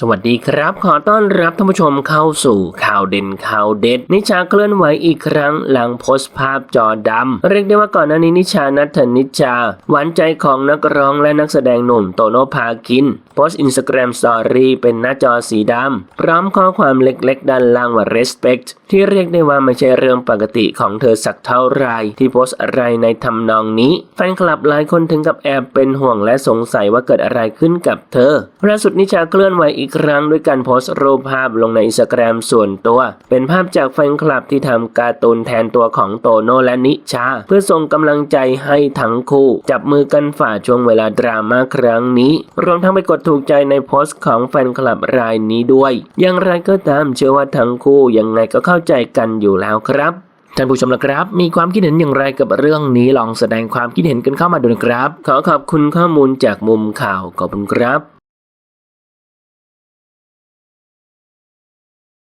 สวัสดีครับ ขอต้อนรับท่านผู้ชมเข้าสู่ข่าวเด่นข่าวเด็ด นิชาเคลื่อนไหวอีกครั้งหลังโพสต์ภาพจอดำเรียกได้ว่าก่อนหน้านี้นิชานัทธนิชา หวานใจของนักร้องและนักแสดงหนุ่มโตโนภาคิน โพสต์อินสตาแกรมสตอรี่เป็นหน้าจอสีดำพร้อมข้อความเล็กๆ ด้านล่างว่า respect ที่เรียกได้ว่าไม่ใช่เรื่องปกติของเธอสักเท่าไรที่โพสต์อะไรในทำนองนี้ แฟนคลับหลายคนถึงกับแอบเป็นห่วงและสงสัยว่าเกิดอะไรขึ้นกับเธอล่าสุดนิชาเคลื่อนไหวอีกอีกครั้งด้วยการโพสต์รูปภาพลงในอินสตาแกรมส่วนตัว เป็นภาพจากแฟนคลับที่ทำการ์ตูนแทนตัวของโตโน่และนิชา เพื่อส่งกำลังใจให้ทั้งคู่ จับมือกันฝ่าช่วงเวลาดราม่าครั้งนี้ รวมทั้งไปกดถูกใจในโพสต์ของแฟนคลับรายนี้ด้วย อย่างไรก็ตามเชื่อว่าทั้งคู่ยังไงก็เข้าใจกันอยู่แล้วครับท่านผู้ชมละครับ มีความคิดเห็นอย่างไรกับเรื่องนี้ลองแสดงความคิดเห็นกันเข้ามาดูนะครับ ขอขอบคุณข้อมูลจากมุมข่าวขอบคุณครับ